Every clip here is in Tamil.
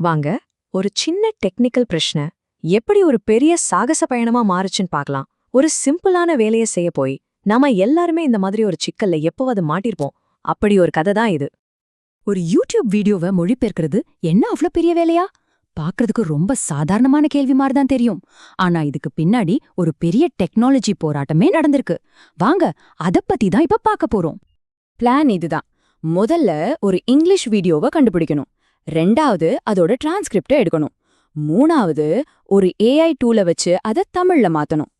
வாங்க ஒரு சின்ன டெக்னிக்கல் பிரச்சனை. எப்படி ஒரு பெரிய சாகச பயணமா மாறுச்சுன்னு பார்க்கலாம். ஒரு சிம்பிளான வேலையை செய்ய போய் நாம எல்லாருமே இந்த மாதிரி ஒரு சிக்கல்ல எப்போவது மாட்டிருப்போம். அப்படி ஒரு கதை தான் இது. ஒரு யூடியூப் வீடியோவை மொழிபெயர்க்கிறது என்ன அவ்ளோ பெரிய வேலையா? பார்க்கறதுக்கு ரொம்ப சாதாரணமான கேள்வி மாதிரி தான் தெரியும். ஆனா இதுக்கு பின்னாடி ஒரு பெரிய டெக்னாலஜி போராட்டமே நடந்திருக்கு. வாங்க அத பத்தி தான் இப்ப பார்க்க போறோம். பிளான் இதுதான் முதல்ல ஒரு இங்கிலீஷ் வீடியோவை கண்டுபிடிக்கணும். ரெண்டாவது அதோட டிரான்ஸ்கிரிப்ட எடுக்கணும். மூணாவது ஒரு ஏஐ டூல வச்சு அதை தமிழ்ல மாத்தணும்.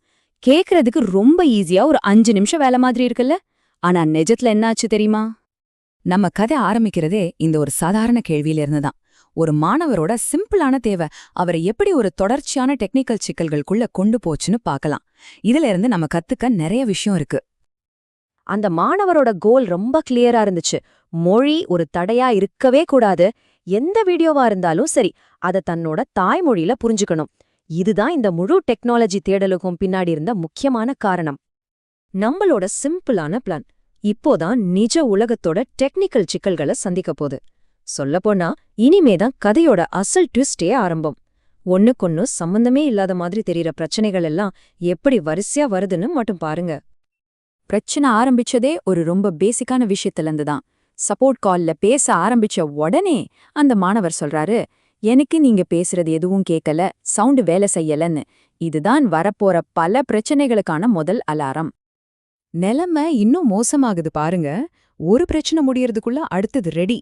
கேக்குறதுக்கு ரொம்ப ஈஸியா ஒரு அஞ்சு நிமிஷம் வேலை மாதிரி இருக்குல்ல? ஆனா நிஜத்துல என்னாச்சு தெரியுமா? நம்ம கதை ஆரம்பிக்கிறதே இந்த ஒரு சாதாரண கேள்வியில இருந்துதான் ஒரு மாணவரோட சிம்பிளான தேவை அவரை எப்படி ஒரு தொடர்ச்சியான டெக்னிக்கல் சிக்கல்களுக்குள்ள கொண்டு போச்சுன்னு பார்க்கலாம். இதுல இருந்து நம்ம கத்துக்க நிறைய விஷயம் இருக்கு. அந்த மாணவரோட கோல் ரொம்ப கிளியரா இருந்துச்சு. மொழி ஒரு தடையா இருக்கவே கூடாது. எந்த வீடியோவா இருந்தாலும் சரி அத தன்னோட தாய்மொழியில புரிஞ்சுக்கணும். இதுதான் இந்த முழு டெக்னாலஜி தேடலுக்கும் பின்னாடி இருந்த முக்கியமான காரணம். நம்மளோட சிம்பிளான பிளான். இப்போதான் நிஜ உலகத்தோட டெக்னிக்கல் சிக்கல்களை சந்திக்க போகுது. சொல்லப்போனா இனிமேதான் கதையோட அசல் ட்விஸ்டே ஆரம்பம். ஒன்னுக்கொன்னு சம்பந்தமே இல்லாத மாதிரி தெரியற பிரச்சனைகள் எல்லாம் எப்படி வரிசையா வருதுன்னு மட்டும் பாருங்க. பிரச்சனை ஆரம்பிச்சதே ஒரு ரொம்ப பேசிக்கான விஷயத்துல இருந்து தான். சப்போர்ட் கால்ல பேச ஆரம்பிச்ச உடனே அந்த மாணவர் சொல்றாரு எனக்கு நீங்க பேசுறது எதுவும் கேட்கல சவுண்டு வேலை செய்யலன்னு. இதுதான் வரப்போற பல பிரச்சனைகளுக்கான முதல் அலாரம் நிலைமை இன்னும் மோசமாகுது பாருங்க. ஒரு பிரச்சனை முடியறதுக்குள்ள அடுத்தது ரெடி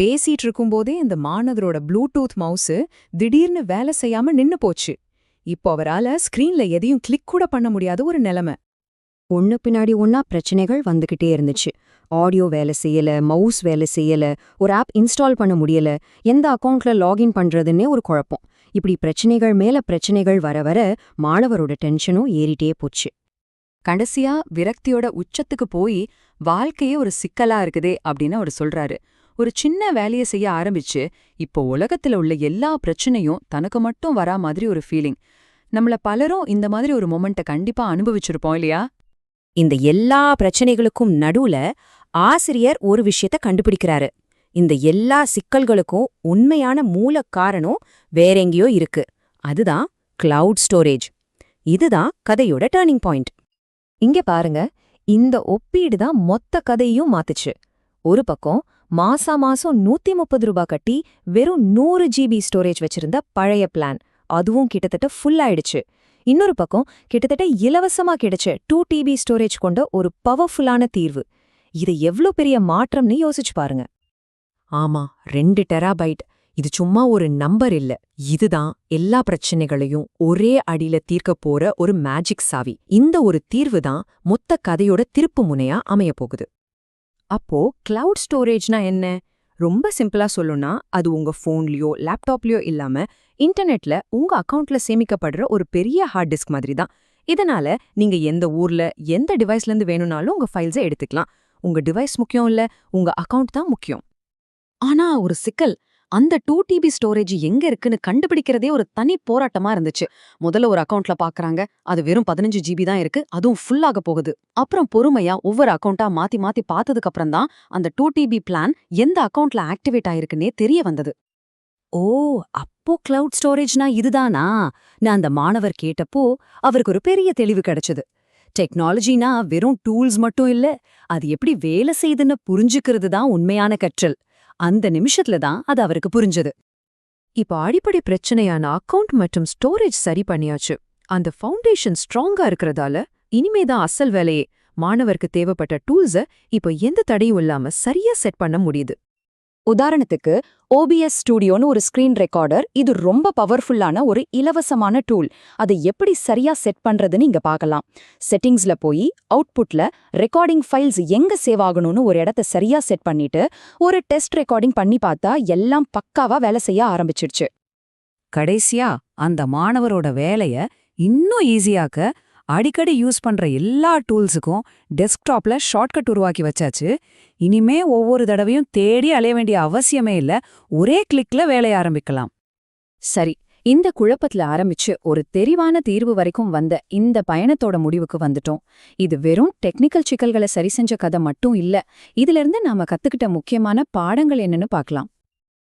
பேசிட்டு இருக்கும்போதே இந்த மாணவரோட ப்ளூடூத் மவுஸ் திடீர்னு வேலை செய்யாம நின்னு போச்சு. இப்போ அவரால ஸ்கிரீன்ல எதையும் கிளிக் கூட பண்ண முடியாத ஒரு நிலைமை. ஒண்ணு பின்னாடி ஒன்னா பிரச்சனைகள் வந்துகிட்டே இருந்துச்சு. ஆடியோ வேலை செய்யல மவுஸ் வேலை செய்யல ஒரு ஆப் இன்ஸ்டால் பண்ண முடியல எந்த அக்கவுண்ட்ல லாகின் பண்றதுன்னே ஒரு குழப்பம். இப்படி பிரச்சனைகள் மேல பிரச்சனைகள் வர வர மாணவரோட டென்ஷனும் ஏறிட்டே போச்சு. கடைசியா விரக்தியோட உச்சத்துக்கு போய் வாழ்க்கையே ஒரு சிக்கலா இருக்குதே அப்படின்னு அவர் சொல்றாரு. ஒரு சின்ன வேலையை செய்ய ஆரம்பிச்சு இப்போ உலகத்துல உள்ள எல்லா பிரச்சனையும் தனக்கு மட்டும் வரா மாதிரி ஒரு ஃபீலிங் நம்மள பலரும் இந்த மாதிரி ஒரு மொமெண்ட்டை கண்டிப்பா அனுபவிச்சிருப்போம் இல்லையா? இந்த எல்லா பிரச்சனைகளுக்கும் நடுவுல ஆசிரியர் ஒரு விஷயத்த கண்டுபிடிக்கிறாரு. இந்த எல்லா சிக்கல்களுக்கும் உண்மையான மூல காரணம் வேறெங்கேயோ இருக்கு. அதுதான் கிளவுட் ஸ்டோரேஜ் இதுதான் கதையோட டேர்னிங் பாயிண்ட் இங்க பாருங்க இந்த ஒப்பீடு தான் மொத்த கதையும் மாத்துச்சு. ஒரு பக்கம் மாசா மாசம் நூத்தி முப்பது ரூபாய் கட்டி வெறும் நூறு ஜிபி ஸ்டோரேஜ் வச்சிருந்த பழைய பிளான் அதுவும் கிட்டத்தட்ட ஃபுல் ஆயிடுச்சு. இன்னொரு பக்கம் கிட்டத்தட்ட இலவசமா கிடைச்ச டூ டிபி ஸ்டோரேஜ் கொண்ட ஒரு பவர்ஃபுல்லான தீர்வு. இது எவ்ளோ பெரிய மாற்றம்னு யோசிச்சு பாருங்க. ஆமா ரெண்டு டெராபைட். இது சும்மா ஒரு நம்பர் இல்ல. இதுதான் எல்லா பிரச்சனைகளையும் ஒரே அடியில தீர்க்க போற ஒரு மேஜிக் சாவி. இந்த ஒரு தீர்வு தான் மொத்த கதையோட திருப்பு முனையா அமைய போகுது. அப்போ கிளவுட் ஸ்டோரேஜ்னா என்ன? ரொம்ப சிம்பிளா சொல்லணும்னா அது உங்க ஃபோன்லயோ லேப்டாப்லயோ இல்லாம இன்டர்நெட்ல உங்க அக்கவுண்ட்ல சேமிக்கப்படுற ஒரு பெரிய ஹார்ட் டிஸ்க் மாதிரி தான். இதனால நீங்க எந்த ஊர்ல எந்த டிவைஸ்ல இருந்து வேணும்னாலும் உங்க ஃபைல்ஸை எடுத்துக்கலாம். உங்க டிவைஸ் முக்கியம் இல்ல உங்க அக்கவுண்ட் தான் முக்கியம். ஆனா ஒரு சிக்கல் அந்த டூ டிபி ஸ்டோரேஜ் எங்க இருக்குன்னு கண்டுபிடிக்கிறதே ஒரு தனி போராட்டமா இருந்துச்சு. முதல்ல ஒரு அக்கவுண்ட்ல பாக்குறாங்க அது வெறும் பதினஞ்சு ஜிபி தான் இருக்கு அதுவும் ஃபுல்லாக போகுது. அப்புறம் பொறுமையா ஒவ்வொரு அக்கவுண்டா மாத்தி மாத்தி பார்த்ததுக்கு அப்புறம் தான் அந்த டூ டிபி பிளான் எந்த அக்கவுண்ட்ல ஆக்டிவேட் ஆயிருக்குன்னே தெரிய வந்தது. ஓ அப்போ கிளவுட் ஸ்டோரேஜ்னா இதுதானா நான் அந்த மாணவர் கேட்டப்போ அவருக்கு ஒரு பெரிய தெளிவு கிடைச்சது. டெக்னாலஜினா வெறும் டூல்ஸ் மட்டும் இல்ல அது எப்படி வேலை செய்யுதுன்னு புரிஞ்சுக்கிறது தான் உண்மையான கற்றல். அந்த நிமிஷத்துல தான் அது அவருக்கு புரிஞ்சது. இப்ப அடிப்படை பிரச்சனையான அக்கவுண்ட் மற்றும் ஸ்டோரேஜ் சரி பண்ணியாச்சு. அந்த ஃபவுண்டேஷன் ஸ்ட்ராங்கா இருக்கறதால இனிமேதான் அசல் வேலையே. மாணவருக்கு தேவைப்பட்ட டூல்ஸ இப்ப எந்த தடையும் இல்லாம சரியா செட் பண்ண முடியுது. உதாரணத்துக்கு ஓபிஎஸ் ஸ்டூடியோன்னு ஒரு ஸ்கிரீன் ரெக்கார்டர் இது ரொம்ப பவர்ஃபுல்லான ஒரு இலவசமான டூல் அதை எப்படி சரியா செட் பண்றதுன்னு இங்க பார்க்கலாம். செட்டிங்ஸ்ல போய் அவுட்புட்ல ரெக்கார்டிங் ஃபைல்ஸ் எங்க சேவ் ஆகணும்னு ஒரு இடத்த சரியா செட் பண்ணிட்டு ஒரு டெஸ்ட் ரெக்கார்டிங் பண்ணி பார்த்தா எல்லாம் பக்காவா வேலை செய்ய ஆரம்பிச்சிடுச்சு. கடைசியா அந்த மாணவரோட வேலைய இன்னும் ஈஸியாக்க அடிக்கடி யூஸ் பண்ற எல்லா டூல்ஸுக்கும் டெஸ்க்டாப்ல ஷார்ட்கட் உருவாக்கி வச்சாச்சு. இனிமே ஒவ்வொரு தடவையும் தேடி அலைய வேண்டிய அவசியமே இல்ல. ஒரே கிளிக்ல வேலைய ஆரம்பிக்கலாம். சரி இந்த குழப்பத்துல ஆரம்பிச்சு ஒரு தெரிவான தீர்வு வரைக்கும் வந்த இந்த பயணத்தோட முடிவுக்கு வந்துட்டோம். இது வெறும் டெக்னிக்கல் சிக்கல்களை சரி செஞ்ச கதை மட்டும் இல்ல. இதுல இருந்து நாம கத்துக்கிட்ட முக்கியமான பாடங்கள் என்னன்னு பார்க்கலாம்.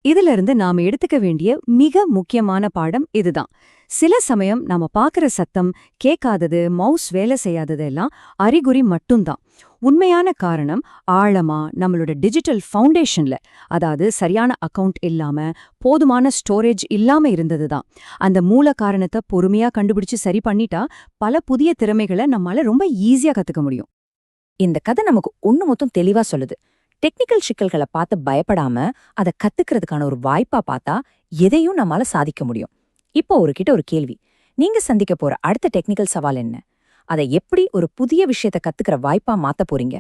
இதுல இருந்து நாம எடுத்துக்க வேண்டிய மிக முக்கியமான பாடம் இதுதான். சில சமயம் நாம பாக்குற சத்தம் கேட்காதது மவுஸ் வேலை செய்யாதது எல்லாம் அறிகுறி மட்டும்தான். உண்மையான காரணம் ஆழமா நம்மளோட டிஜிட்டல் ஃபவுண்டேஷன்ல அதாவது சரியான அக்கவுண்ட் இல்லாம போதுமான ஸ்டோரேஜ் இல்லாம இருந்ததுதான். அந்த மூல காரணத்தை பொறுமையா கண்டுபிடிச்சு சரி பண்ணிட்டா பல புதிய திறமைகளை நம்மால ரொம்ப ஈஸியா கத்துக்க முடியும். இந்த கதை நமக்கு ஒண்ணு மொத்தம் தெளிவா சொல்லுது. டெக்னிக்கல் சிக்கல்களை பார்த்து பயப்படாம அதை கத்துக்கிறதுக்கான ஒரு வாய்ப்பா பார்த்தா எதையும் நம்மால சாதிக்க முடியும். இப்போ ஒரு கிட்ட ஒரு கேள்வி. நீங்க சந்திக்க போற அடுத்த டெக்னிக்கல் சவால் என்ன? அதை எப்படி ஒரு புதிய விஷயத்தை கத்துக்கிற வாய்ப்பா மாத்த போறீங்க?